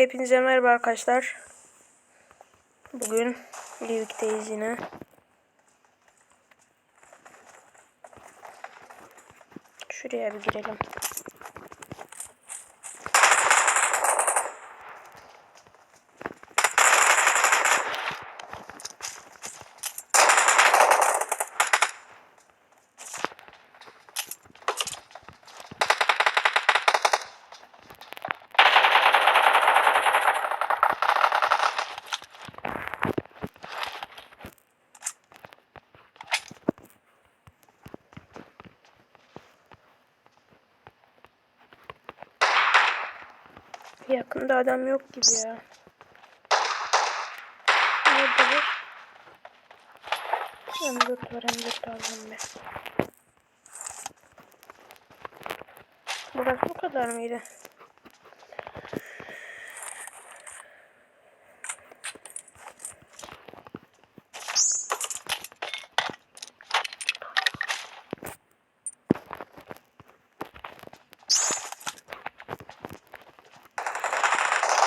Hepinize merhaba arkadaşlar. Bugün birlikteyiz yine. Şuraya bir girelim. Yakında adam yok gibi ya. Nerede bu? M4 var M4 aldım ben. Burası bu kadar mıydı?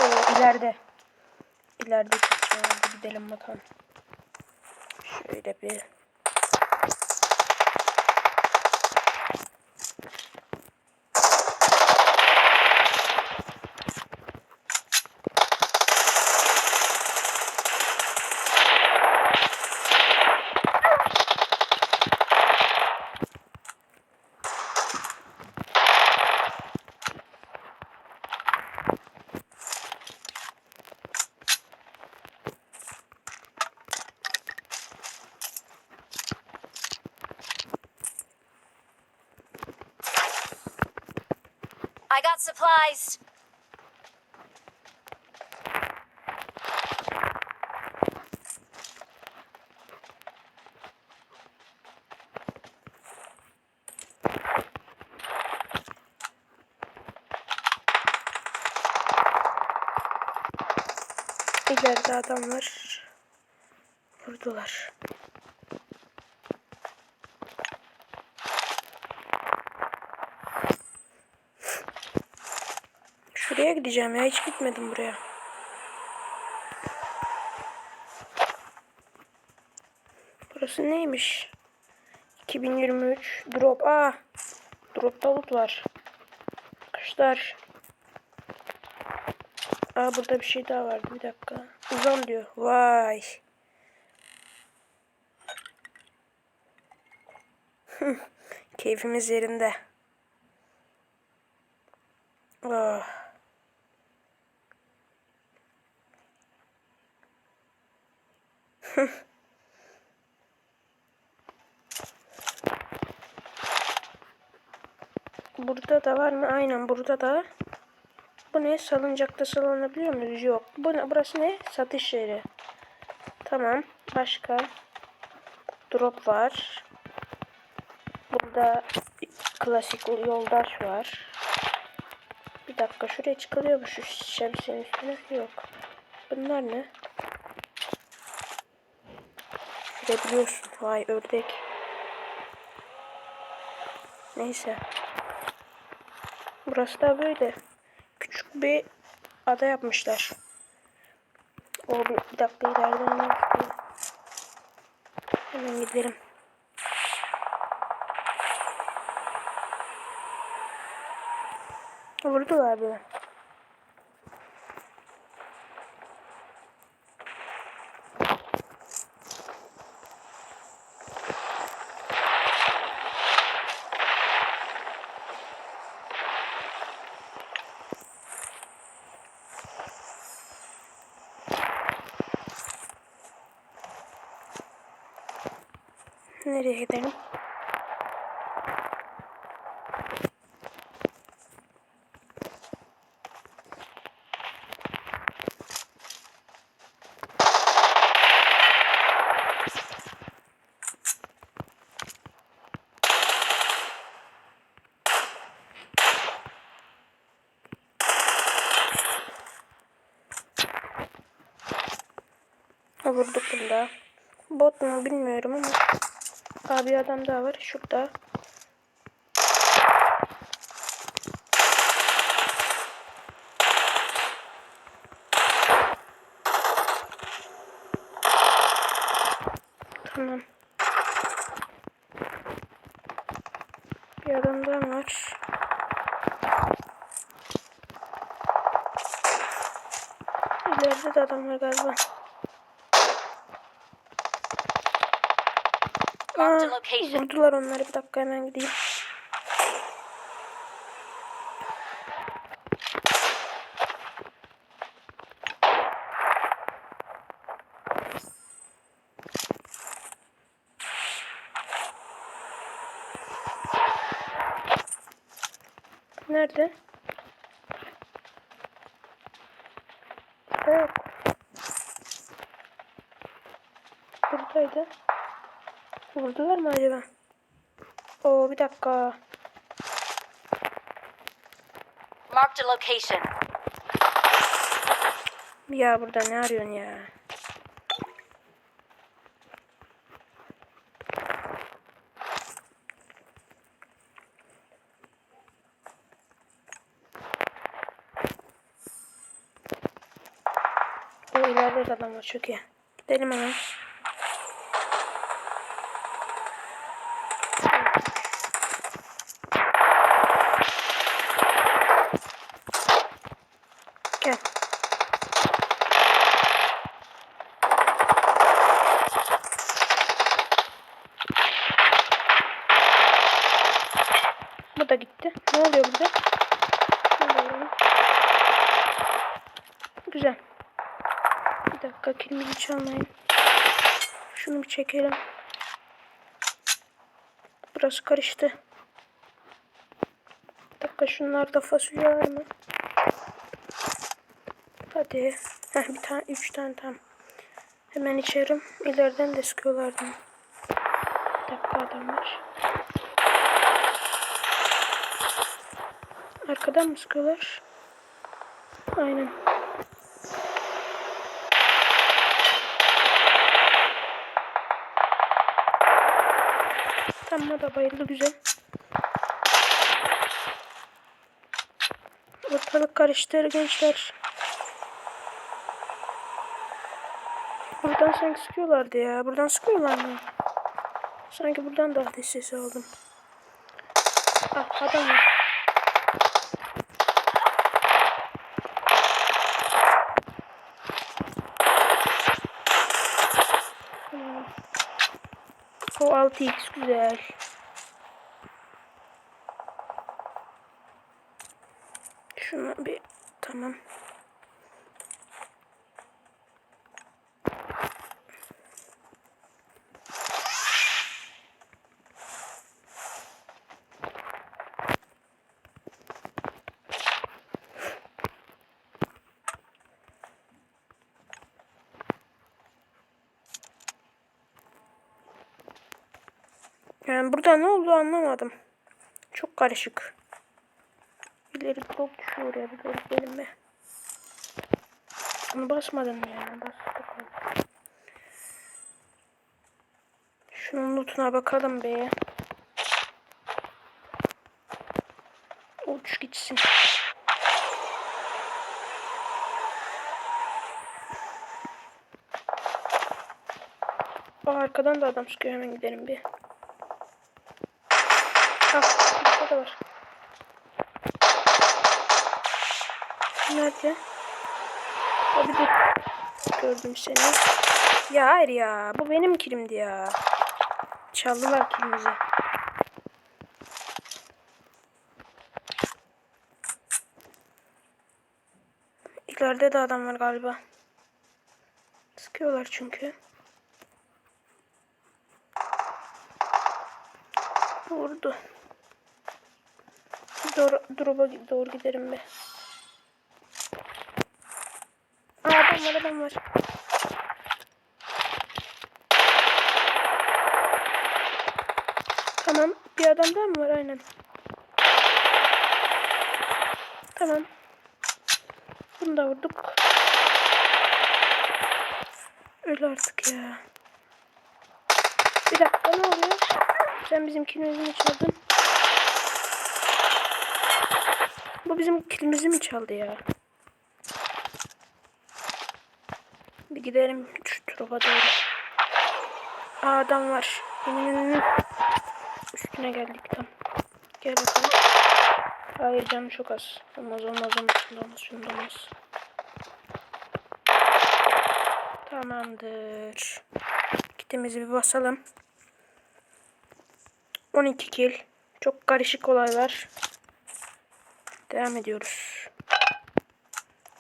Oo, ileride. İleride. Hadi gidelim bakalım. Şöyle bir. Got supplies. İleride adamlar. Vurdular. Şuraya gideceğim ya. Hiç gitmedim buraya. Burası neymiş? 2023 drop. Aa. Drop loot var. Kuşlar. Aa burada bir şey daha vardı. Bir dakika. Uzan diyor. Vay. Keyfimiz yerinde. Oh. Burada da var mı? Aynen burada da. Bu ne? Salıncakta salınabiliyor muyuz? Yok. Bu ne? Burası ne? Satış yeri. Tamam. Başka? Drop var. Burada klasik yoldaş var. Bir dakika şuraya çıkılıyor mu şu şemsiyenin üstüne? Yok. Bunlar ne? Görebiliyorsun. Vay ördek. Neyse. Burası da böyle. Küçük bir ada yapmışlar. O bir, dakika ileriden yapıyor? Hemen gidelim. Vurdular bile. Nereye gidelim? Vurduk bunda. Bot mu bilmiyorum ama. Abi adam daha var şurada. Tamam. Bir adam daha var. İleride de adam var galiba. Aa, vurdular onları. Bir dakika hemen gideyim. Nerede? Yok. Buradaydı. Vurdular mı acaba? Oo bir dakika. Marked a location. Ya burada ne arıyorsun ya? O ileride de adam var çok iyi. Gidelim hemen. Bu da gitti. Ne oluyor burada? Güzel. Bir dakika kilimizi çalmayın. Şunu bir çekelim. Burası karıştı. Bir dakika şunlarda fasulye var mı? Hadi. Heh, bir tane, üç tane tam. Hemen içerim. İleriden de sıkıyorlardı. Bir dakika adam var. Arkadan mı sıkıyorlar? Aynen. Tamam da bayıldı güzel. Ortalık karıştı gençler. Buradan sanki sıkıyorlardı ya. Buradan sıkıyorlar mı? Sanki buradan da ateş sesi aldım. Ah adam var. Tamam. O 6x güzel. Şunu bir tamam. Yani burada ne oldu anlamadım. Çok karışık. İleri top düşüyor oraya bir garip benim be. Onu basmadım ya. Bas bakalım. Şunun lootuna bakalım be. Uç gitsin. Aa, arkadan da adam sıkıyor hemen gidelim bir. Ah, burada da var. Nerede? Abi dur. Gördüm seni. Ya hayır ya. Bu benim kilimdi ya. Çaldılar kilimizi. İleride de adam var galiba. Sıkıyorlar çünkü. Vurdu. Doğru, drop'a doğru giderim be. Aa, adam var adam var. Tamam. Bir adam daha mı var? Aynen. Tamam. Bunu da vurduk. Öl artık ya. Bir dakika ne oluyor? Sen bizim kilimizi mi çaldın? Bu bizim kilimizi mi çaldı ya? Bir gidelim şu tarafa doğru. Aa, adam var. Yemininin üstüne geldik tam. Gel bakalım. Hayır canım çok az. Olmaz olmaz olmaz. Şunda olmaz şunda olmaz. Tamamdır. Kitimizi bir basalım. 12 kill. Çok karışık olaylar. Devam ediyoruz.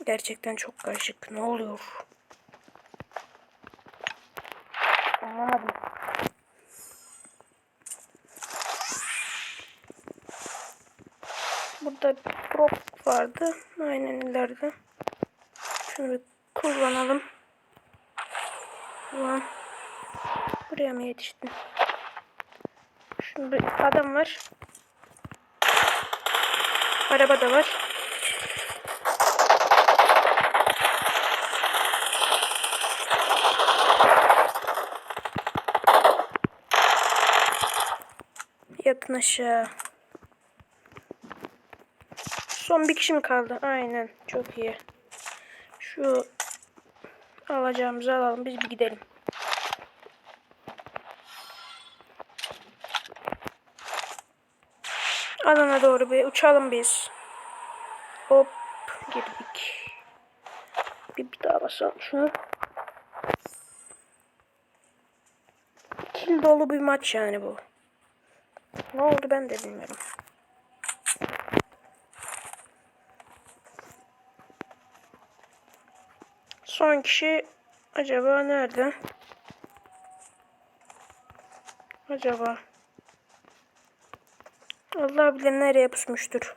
Gerçekten çok karışık. Ne oluyor? Anlamadım. Burada drop vardı. Aynen ileride. Şunu kullanalım. Ulan. Buraya mı yetiştin? Şunda bir adam var. Araba da var. Yatın aşağı. Son bir kişi mi kaldı? Aynen. Çok iyi. Şu alacağımızı alalım. Biz bir gidelim. Alana doğru bir uçalım biz. Hop girdik. Bir, bir daha basalım şunu. Kill dolu bir maç yani bu. Ne oldu ben de bilmiyorum. Son kişi acaba nerede? Acaba Allah bilir nereye pusmuştur.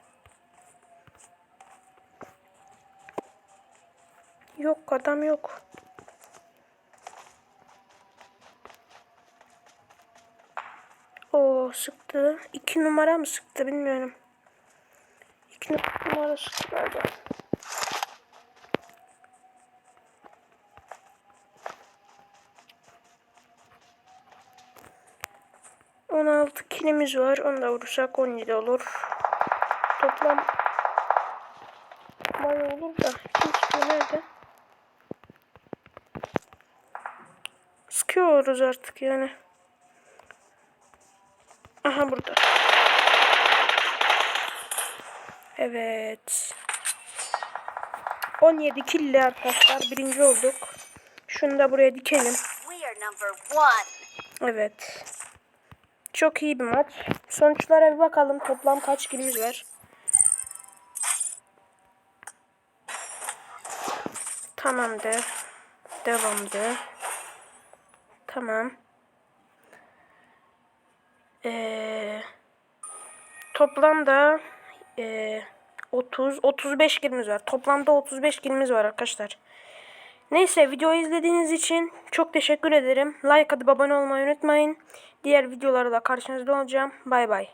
Yok adam yok. O sıktı. İki numara mı sıktı bilmiyorum. İki numara sıktı. Nerede? 16 kilimiz var. Onu da vurursak 17 olur. Toplam bay olur da. Kim nerede? Sıkıyoruz artık yani. Aha burada. Evet. 17 killi arkadaşlar. Birinci olduk. Şunu da buraya dikelim. Evet. Çok iyi bir maç. Sonuçlara bir bakalım. Toplam kaç kilimiz var? Tamamdır. Devamdı. Tamam. Ee, toplamda ee, 30 35 kilimiz var. Toplamda 35 kilimiz var arkadaşlar. Neyse videoyu izlediğiniz için çok teşekkür ederim. Like atıp abone olmayı unutmayın. Diğer videolarda da karşınızda olacağım. Bay bay.